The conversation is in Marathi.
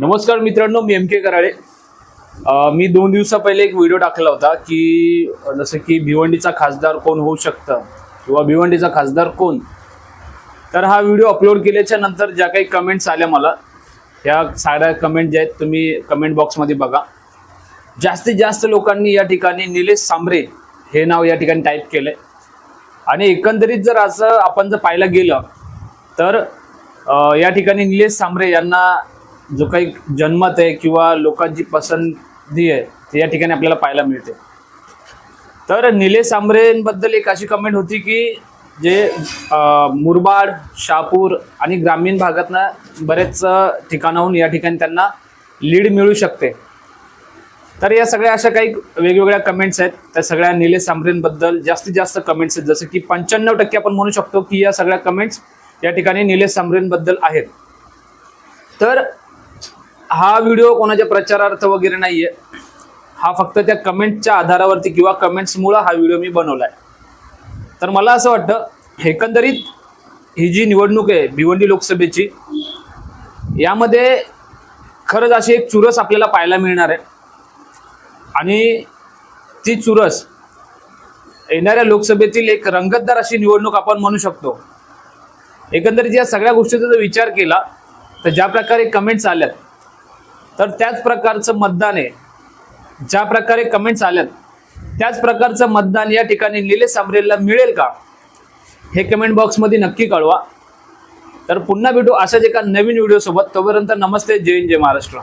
नमस्कार मित्रांनो मी एम के कराळे मी दोन दिवसा पहिले एक व्हिडिओ टाकला होता की जसं की भिवंडीचा खासदार कोण होऊ शकतं किंवा भिवंडीचा खासदार कोण? तर हा व्हिडिओ अपलोड केल्याच्यानंतर ज्या काही कमेंट्स आल्या मला ह्या साऱ्या कमेंट ज्या आहेत तुम्ही कमेंट बॉक्समध्ये बघा. जास्तीत जास्त लोकांनी या ठिकाणी निलेश सांबरे हे नाव या ठिकाणी टाईप केलंय. आणि एकंदरीत जर असं आपण जर पाहायला गेलं तर या ठिकाणी निलेश सांबरे यांना जो काही जन्मत आहे किंवा लोकांची पसंती आहे ते या ठिकाणी आपल्याला पाहायला मिळते. तर निलेश सांबरेंबद्दल एक अशी कमेंट होती की जे मुरबाड शहापूर आणि ग्रामीण भागातनं बरेच ठिकाणाहून या ठिकाणी त्यांना लीड मिळू शकते. तर या सगळ्या अशा काही वेगवेगळ्या कमेंट्स आहेत. त्या सगळ्या निलेश सांबरेंबद्दल जास्तीत जास्त कमेंट्स आहेत. जसं की पंच्याण्णव टक्के आपण म्हणू शकतो की या सगळ्या कमेंट्स या ठिकाणी निलेश सांबरेंबद्दल आहेत. तर हा व्हिडिओ कोणाच्या प्रचारार्थ वगैरे नाही आहे हा फक्त त्या कमेंटच्या आधारावरती किंवा कमेंट्समुळं हा व्हिडिओ मी बनवला आहे तर मला असं वाटतं एकंदरीत ही जी निवडणूक आहे भिवंडी लोकसभेची यामध्ये खरंच अशी एक चुरस आपल्याला पाहायला मिळणार आहे. आणि ती चुरस येणाऱ्या लोकसभेतील एक रंगतदार अशी निवडणूक आपण म्हणू शकतो. एकंदरीत या सगळ्या गोष्टीचा जर विचार केला तर ज्या प्रकारे कमेंट्स आल्यात तर त्याच प्रकारचं मतदान आहे. ज्या प्रकारे कमेंट्स आल्यात त्याच प्रकारचं मतदान या ठिकाणी निलेश सांबरेला मिळेल का? हे कमेंट बॉक्समध्ये नक्की कळवा. तर पुन्हा भेटू अशाच एका नवीन व्हिडिओसोबत तोपर्यंत नमस्ते. जय हिंद जय महाराष्ट्र.